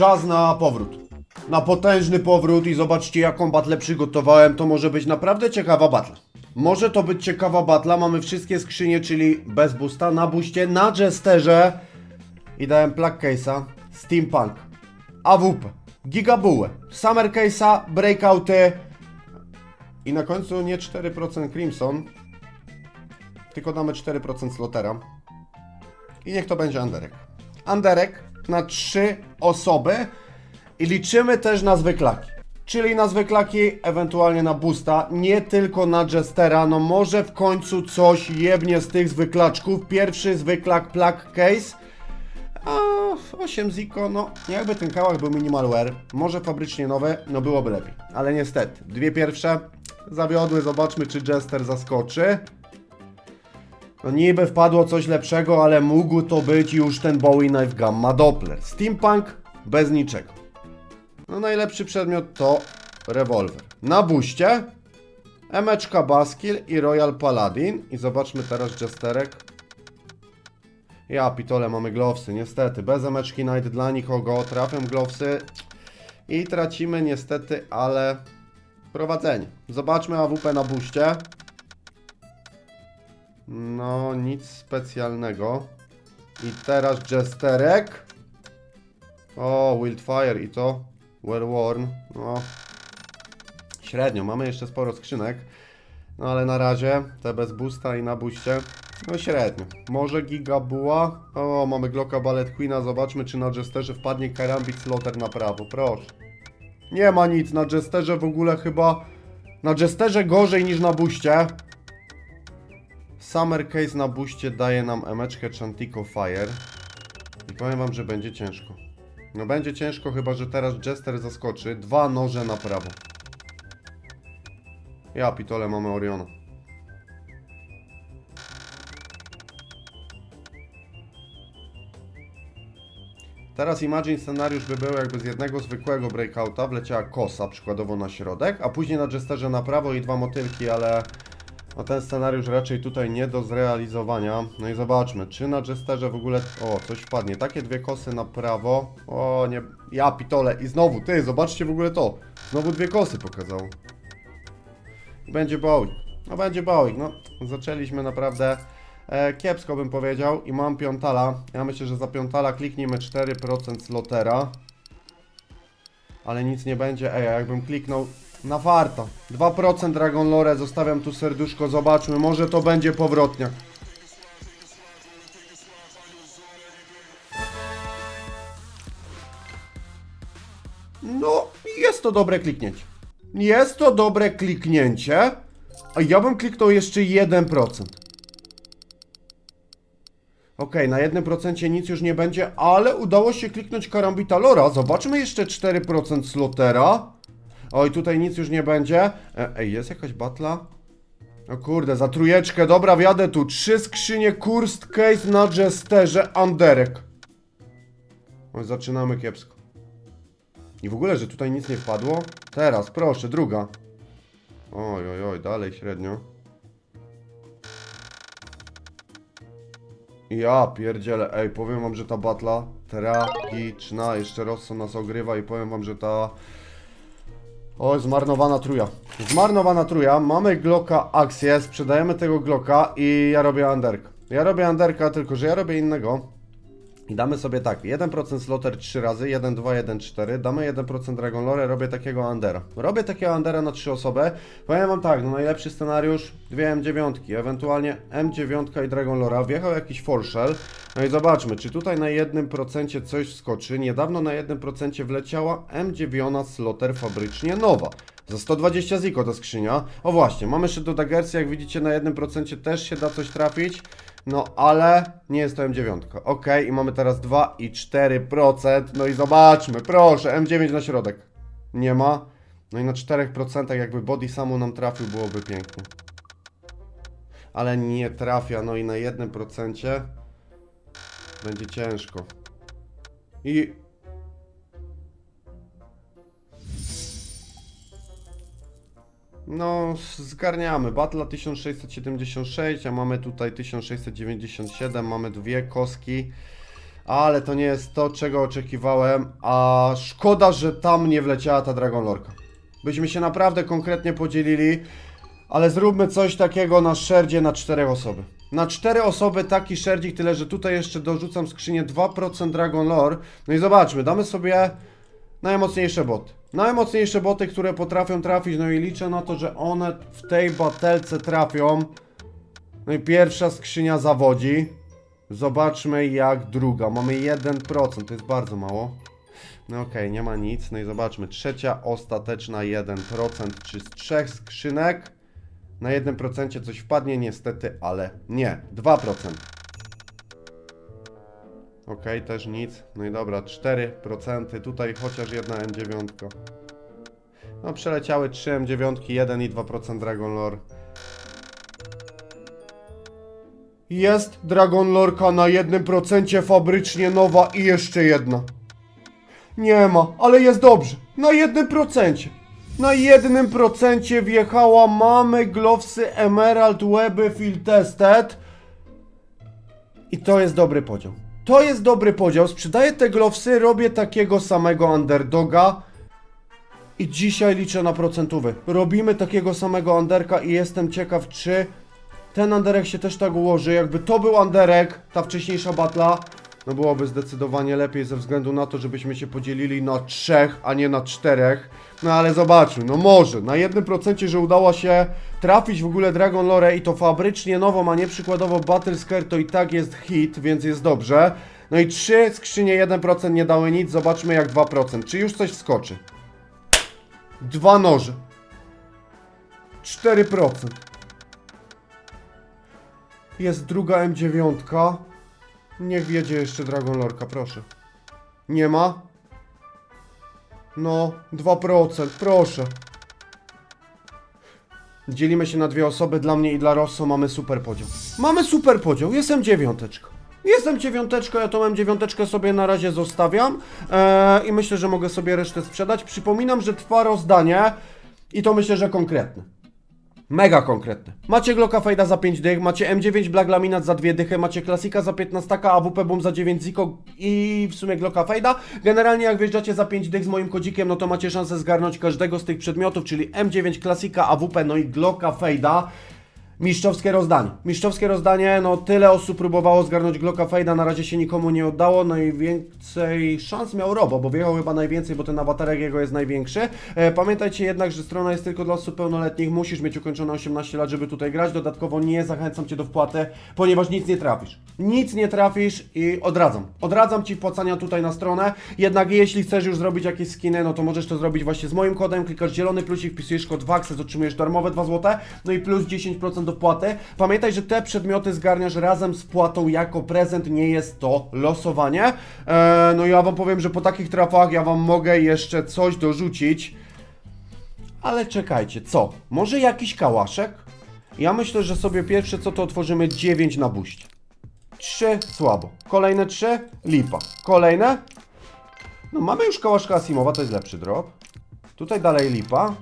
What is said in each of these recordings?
czas na powrót. Na potężny powrót i zobaczcie jaką batlę przygotowałem. To może być naprawdę ciekawa batla. Może to być ciekawa batla. Mamy wszystkie skrzynie, czyli bez boosta, na buście, na jesterze. I dałem plug case'a, steampunk, AWP, gigabułę, summer case'a, breakouty. I na końcu nie 4% Crimson, tylko damy 4% slotera. I niech to będzie Anderek. Anderek na trzy osoby i liczymy też na zwyklaki. Czyli na zwyklaki, ewentualnie na boosta, nie tylko na Jestera. No może w końcu coś jebnie z tych zwyklaczków. Pierwszy zwyklak plug case. A 8 Ziko, no jakby ten kałach był minimalware, może fabrycznie nowe, no byłoby lepiej. Ale niestety, dwie pierwsze zawiodły, zobaczmy czy Jester zaskoczy. No niby wpadło coś lepszego, ale mógł to być już ten Bowie Knife Gamma Doppler. Steampunk bez niczego. No najlepszy przedmiot to rewolwer. Na buście Emeczka Baskill i Royal Paladin. I zobaczmy teraz Jesterek. Ja pitole mamy glowsy, niestety. Bez emeczki Knight dla nikogo. Trafią glowsy. I tracimy niestety, ale prowadzenie. Zobaczmy AWP na buście. No, nic specjalnego. I teraz Jesterek. O, Wildfire i to Well Worn. No, średnio. Mamy jeszcze sporo skrzynek. No ale na razie te bez boosta i na booście. No średnio. Może Gigabuła? O, mamy Glocka Ballet Queena. Zobaczmy, czy na Jesterze wpadnie Karambit Slaughter na prawo. Proszę. Nie ma nic. Na Jesterze w ogóle chyba... Na Jesterze gorzej niż na buście. Summer Case na buście daje nam emeczkę Chantico Fire. I powiem wam, że będzie ciężko. No będzie ciężko, chyba że teraz Jester zaskoczy. Dwa noże na prawo. Ja pitole mamy Oriona. Teraz imagine scenariusz by był jakby z jednego zwykłego breakouta wleciała kosa przykładowo na środek, a później na Jesterze na prawo i dwa motylki, ale no ten scenariusz raczej tutaj nie do zrealizowania. No i zobaczmy, czy na Jesterze w ogóle... O, coś wpadnie. Takie dwie kosy na prawo. O, nie... Ja pitole. I znowu, ty, zobaczcie w ogóle to. Znowu dwie kosy pokazało. I będzie Boeing. No będzie Boeing, no. Zaczęliśmy naprawdę e, kiepsko bym powiedział i mam piątala. Ja myślę, że za piątala kliknijmy 4% slotera. Ale nic nie będzie. Ej, a jakbym kliknął na farta. 2% Dragon Lore, zostawiam tu serduszko, zobaczmy, może to będzie powrotniak. No, jest to dobre kliknięcie. Jest to dobre kliknięcie. A ja bym kliknął jeszcze 1%. Okej, na 1% nic już nie będzie, ale udało się kliknąć Karambita Lora. Zobaczmy jeszcze 4% slotera. Oj, tutaj nic już nie będzie. E, Ej, jest jakaś batla? O kurde, za trójeczkę, dobra, wjadę tu. Trzy skrzynie, Kurst Case na Jesterze, Anderek. Oj, zaczynamy kiepsko. I w ogóle, że tutaj nic nie wpadło? Teraz, proszę, druga. Oj, oj, oj, dalej średnio. Ja pierdzielę, ej, powiem wam, że ta batla tragiczna, jeszcze Rosso nas ogrywa i powiem wam, że ta... O, zmarnowana truja. Zmarnowana truja, mamy Glocka akcję, sprzedajemy tego Glocka i ja robię Anderka. Ja robię Anderka, tylko że ja robię innego. I damy sobie tak, 1% slotter 3 razy, 1, 2, 1, 4, damy 1% Dragon Lore, robię takiego Andera. Robię takiego Andera na 3 osoby. Powiem wam tak, no najlepszy scenariusz, dwie M9, ewentualnie M9 i Dragon Lore, wjechał jakiś Forshell. No i zobaczmy, czy tutaj na 1% coś wskoczy. Niedawno na 1% wleciała M9 slotter fabrycznie nowa. Za 120 ziko ta skrzynia. O właśnie, mamy jeszcze do Daggersy, jak widzicie na 1% też się da coś trafić. No ale nie jest to M9. Ok, i mamy teraz 2 i 4%. No i zobaczmy, proszę, M9 na środek. Nie ma. No i na 4% jakby body samu nam trafił, byłoby pięknie. Ale nie trafia, no i na 1% będzie ciężko. I No, zgarniamy. Battle 1676, a mamy tutaj 1697, mamy dwie kostki. Ale to nie jest to, czego oczekiwałem, a szkoda, że tam nie wleciała ta Dragon Lorka. Byśmy się naprawdę konkretnie podzielili, ale zróbmy coś takiego na szerdzie na czterech osoby. Na cztery osoby taki szerdzik, tyle że tutaj jeszcze dorzucam skrzynię 2% Dragon Lore. No i zobaczmy, damy sobie najmocniejsze boty. Najmocniejsze boty, które potrafią trafić, no i liczę na to, że one w tej batelce trafią. No i pierwsza skrzynia zawodzi. Zobaczmy jak druga. Mamy 1%, to jest bardzo mało. No okej, nie ma nic. No i zobaczmy. Trzecia ostateczna 1%. Czy z trzech skrzynek na 1% coś wpadnie? Niestety, ale nie. 2%. Okej, też nic. No i dobra, 4%. Tutaj chociaż jedna M9. No przeleciały 3 M9, 1 i 2% Dragon Lore. Jest Dragon Lorka na 1% fabrycznie nowa i jeszcze jedna. Nie ma, ale jest dobrze. Na 1%. Na 1% wjechała mamy Glowsy Emerald Weby Field Tested. I to jest dobry podział. To jest dobry podział. Sprzedaję te glowsy, robię takiego samego underdoga. I dzisiaj liczę na procentówy. Robimy takiego samego underka i jestem ciekaw, czy ten underek się też tak ułoży. Jakby to był underek, ta wcześniejsza batla, no byłoby zdecydowanie lepiej ze względu na to, żebyśmy się podzielili na trzech, a nie na czterech. No ale zobaczmy, no może, na jednym procencie, że udało się trafić w ogóle Dragon Lore i to fabrycznie nową, a nie przykładowo Battle Scare, to i tak jest hit, więc jest dobrze. No i trzy skrzynie 1% nie dały nic, zobaczmy jak 2%. Czy już coś wskoczy? Dwa noże. 4%. Jest druga M9. Niech wiedzie jeszcze Dragon Lorka, proszę. Nie ma? No, 2%, proszę. Dzielimy się na dwie osoby, dla mnie i dla Rosso mamy super podział. Mamy super podział, jestem dziewiąteczką. Jestem dziewiąteczką, ja tą M9 sobie na razie zostawiam eee, i myślę, że mogę sobie resztę sprzedać. Przypominam, że trwa rozdanie i to myślę, że konkretne. Mega konkretne. Macie Glocka Fejda za 5 dych, macie M9 Black Laminat za 2 dychy, macie Klasika za 15, AWP Boom za 9 ziko i w sumie Glocka Fejda. Generalnie jak wjeżdżacie za 5 dych z moim kodzikiem, no to macie szansę zgarnąć każdego z tych przedmiotów, czyli M9 Klasika, AWP, no i Glocka Fejda. Mistrzowskie rozdanie. Mistrzowskie rozdanie, no tyle osób próbowało zgarnąć Glocka Fejda, na razie się nikomu nie oddało, no i więcej szans miał Robo, bo wjechał chyba najwięcej, bo ten awatarek jego jest największy. E, pamiętajcie jednak, że strona jest tylko dla osób pełnoletnich, musisz mieć ukończone 18 lat, żeby tutaj grać, dodatkowo nie zachęcam Cię do wpłaty, ponieważ nic nie trafisz. Nic nie trafisz i odradzam. Odradzam Ci wpłacania tutaj na stronę, jednak jeśli chcesz już zrobić jakieś skiny, no to możesz to zrobić właśnie z moim kodem, klikasz zielony plusik, wpisujesz kod WAXES, otrzymujesz darmowe 2 zł, no i plus 10% do wpłaty. Pamiętaj, że te przedmioty zgarniasz razem z wpłatą jako prezent, nie jest to losowanie. Eee, no ja Wam powiem, że po takich trafach ja Wam mogę jeszcze coś dorzucić. Ale czekajcie, co? Może jakiś kałaszek? Ja myślę, że sobie pierwsze co to otworzymy 9 na buście. 3 słabo. Kolejne 3 lipa. Kolejne no mamy już kałaszka Asimowa, to jest lepszy drop. Tutaj dalej lipa.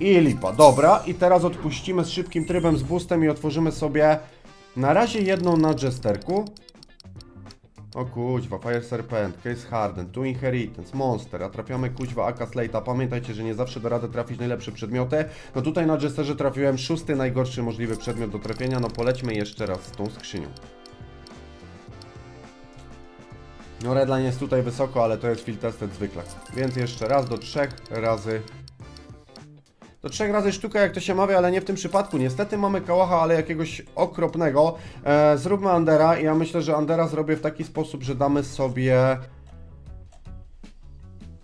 I lipa, dobra. I teraz odpuścimy z szybkim trybem, z boostem i otworzymy sobie na razie jedną na Jesterku. O kuźwa, Fire Serpent, Case Harden, Tu Inheritance, Monster, a trafiamy kuźwa Aka Slate'a. Pamiętajcie, że nie zawsze da radę trafić najlepsze przedmioty. No tutaj na Jesterze trafiłem szósty najgorszy możliwy przedmiot do trafienia. No polećmy jeszcze raz z tą skrzynią. No redline jest tutaj wysoko, ale to jest field tested zwykle. Więc jeszcze raz do trzech razy. Do trzech razy sztuka, jak to się mawia, ale nie w tym przypadku. Niestety mamy kałacha, ale jakiegoś okropnego. E, zróbmy Andera i ja myślę, że Andera zrobię w taki sposób, że damy sobie...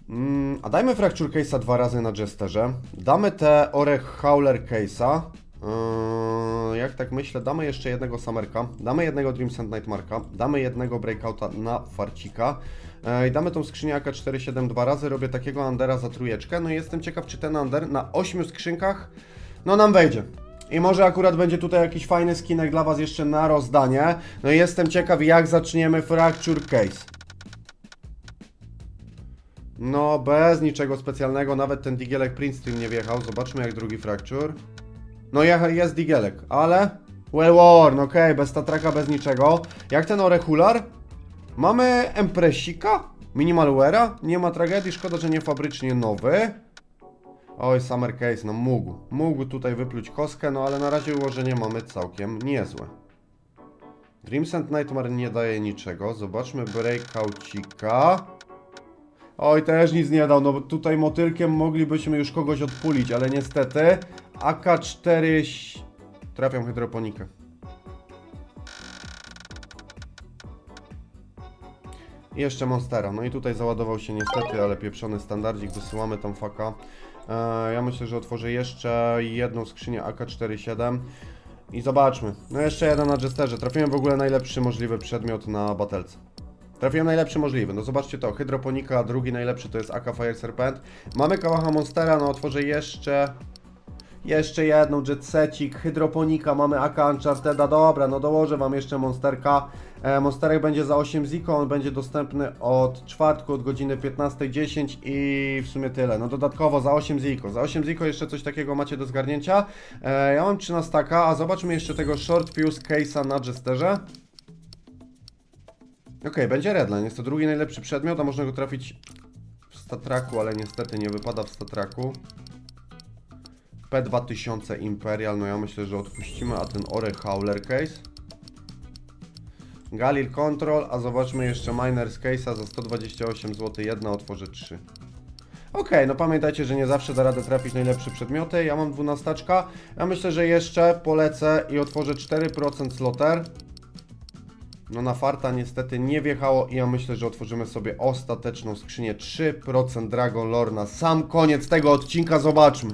Mm, a dajmy Fracture Case'a dwa razy na Jesterze. Damy te Orech Howler Case'a. Yy, jak tak myślę, damy jeszcze jednego Summerka, damy jednego Dream Sand Nightmarka, damy jednego Breakouta na Farcika i damy tą skrzynię AK-47 dwa razy, robię takiego Undera za trójeczkę, no i jestem ciekaw, czy ten Under na ośmiu skrzynkach, no nam wejdzie. I może akurat będzie tutaj jakiś fajny skinek dla Was jeszcze na rozdanie. No i jestem ciekaw, jak zaczniemy Fracture Case. No, bez niczego specjalnego, nawet ten Digielek Princeton nie wjechał. Zobaczmy jak drugi Fracture. No je- jest Digielek, ale... Well worn, okej, bez tatraka, bez niczego. Jak ten Orehular? Mamy Empresika, Minimalware'a, nie ma tragedii, szkoda, że nie fabrycznie nowy. Oj, Summer Case, no mógł. Mógł tutaj wypluć kostkę, no ale na razie ułożenie mamy całkiem niezłe. Dreams and Nightmare nie daje niczego. Zobaczmy Breakoucika. Oj, też nic nie dał, no bo tutaj motylkiem moglibyśmy już kogoś odpulić, ale niestety AK-4 ś- trafiam hydroponikę. I jeszcze Monstera. No i tutaj załadował się niestety, ale pieprzony standardzik, wysyłamy tam faka. E, ja myślę, że otworzę jeszcze jedną skrzynię AK-47 i zobaczmy. No jeszcze jeden na Jesterze. Trafiłem w ogóle najlepszy możliwy przedmiot na batelce. Trafiłem najlepszy możliwy. No zobaczcie to, hydroponika, drugi najlepszy to jest AK Fire Serpent. Mamy kałacha Monstera, no otworzę jeszcze... Jeszcze jedną jetsecik, hydroponika, mamy AK Uncharted'a, dobra, no dołożę wam jeszcze Monsterka. E, Monsterek będzie za 8 ziko, on będzie dostępny od czwartku, od godziny 15.10 i w sumie tyle. No dodatkowo za 8 ziko. Za 8 ziko jeszcze coś takiego macie do zgarnięcia. E, ja mam 13, a zobaczmy jeszcze tego Short Fuse Case'a na Jesterze. Okej, będzie Redline, jest to drugi najlepszy przedmiot, a można go trafić w Statraku, ale niestety nie wypada w Statraku. P2000 Imperial, no ja myślę, że odpuścimy, a ten Ore Howler Case. Galil Control, a zobaczmy jeszcze Miners Case'a za 128 zł, jedna otworzę 3. Okej, no pamiętajcie, że nie zawsze da radę trafić najlepsze przedmioty. Ja mam 12. Ja myślę, że jeszcze polecę i otworzę 4% sloter. No na farta niestety nie wjechało i ja myślę, że otworzymy sobie ostateczną skrzynię 3% Dragon Lore na sam koniec tego odcinka. Zobaczmy.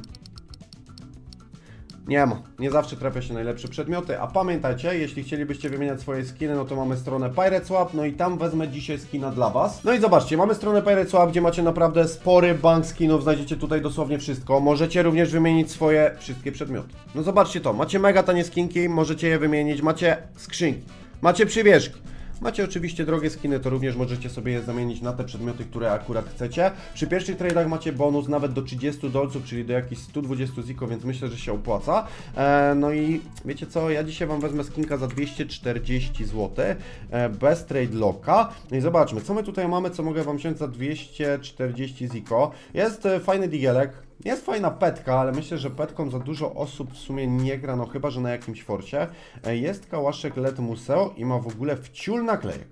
Nie ma. Nie zawsze trafia się najlepsze przedmioty, a pamiętajcie, jeśli chcielibyście wymieniać swoje skiny, no to mamy stronę Pirate Swap, no i tam wezmę dzisiaj skina dla Was. No i zobaczcie, mamy stronę Pirate Swap, gdzie macie naprawdę spory bank skinów, znajdziecie tutaj dosłownie wszystko. Możecie również wymienić swoje wszystkie przedmioty. No zobaczcie to, macie mega tanie skinki, możecie je wymienić, macie skrzynki, macie przywieżki. Macie oczywiście drogie skiny, to również możecie sobie je zamienić na te przedmioty, które akurat chcecie. Przy pierwszych tradeach macie bonus nawet do 30 dolców, czyli do jakichś 120 ziko, więc myślę, że się opłaca. E, no i wiecie co, ja dzisiaj Wam wezmę skinka za 240 zł, e, bez trade locka. No i zobaczmy, co my tutaj mamy, co mogę Wam wziąć za 240 ziko. Jest e, fajny digielek, jest fajna petka, ale myślę, że petką za dużo osób w sumie nie gra, no chyba, że na jakimś forcie. E, Jest kałaszek LED Museo i ma w ogóle wciul naklejek.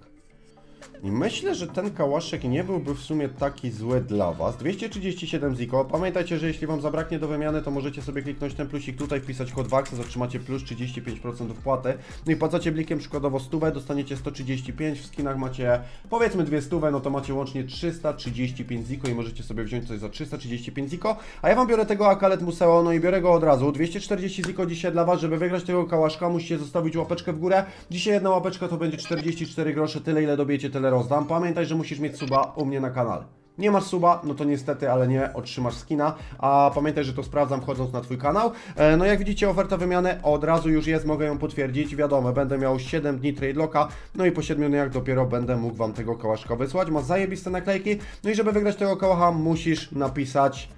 I myślę, że ten kałaszek nie byłby w sumie taki zły dla Was. 237 ziko. Pamiętajcie, że jeśli Wam zabraknie do wymiany, to możecie sobie kliknąć ten plusik tutaj, wpisać kod WAXES, otrzymacie plus 35% wpłaty. No i płacacie blikiem przykładowo 100, dostaniecie 135, w skinach macie powiedzmy 200, no to macie łącznie 335 ziko i możecie sobie wziąć coś za 335 ziko. A ja Wam biorę tego Akalet Museo, no i biorę go od razu. 240 ziko dzisiaj dla Was, żeby wygrać tego kałaszka, musicie zostawić łapeczkę w górę. Dzisiaj jedna łapeczka to będzie 44 grosze, tyle ile dobijecie, tyle rozdam. Pamiętaj, że musisz mieć suba u mnie na kanale. Nie masz suba, no to niestety, ale nie otrzymasz skina, a pamiętaj, że to sprawdzam wchodząc na Twój kanał. E, No jak widzicie, oferta wymiany od razu już jest, mogę ją potwierdzić, wiadomo, będę miał 7 dni trade locka, no i po 7 dniach dopiero będę mógł Wam tego kałaszka wysłać, ma zajebiste naklejki, no i żeby wygrać tego kałacha, musisz napisać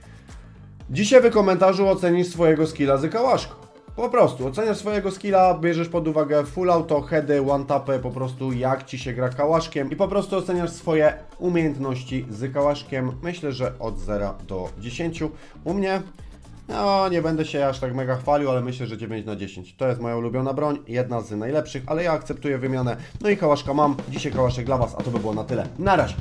Dzisiaj w komentarzu ocenisz swojego skilla z kałaszka. Po prostu, oceniasz swojego skilla, bierzesz pod uwagę full auto, heady, one tapy, po prostu jak Ci się gra kałaszkiem i po prostu oceniasz swoje umiejętności z kałaszkiem, myślę, że od 0 do 10. U mnie, no nie będę się aż tak mega chwalił, ale myślę, że 9 na 10. To jest moja ulubiona broń, jedna z najlepszych, ale ja akceptuję wymianę. No i kałaszka mam, dzisiaj kałaszek dla Was, a to by było na tyle. Na razie!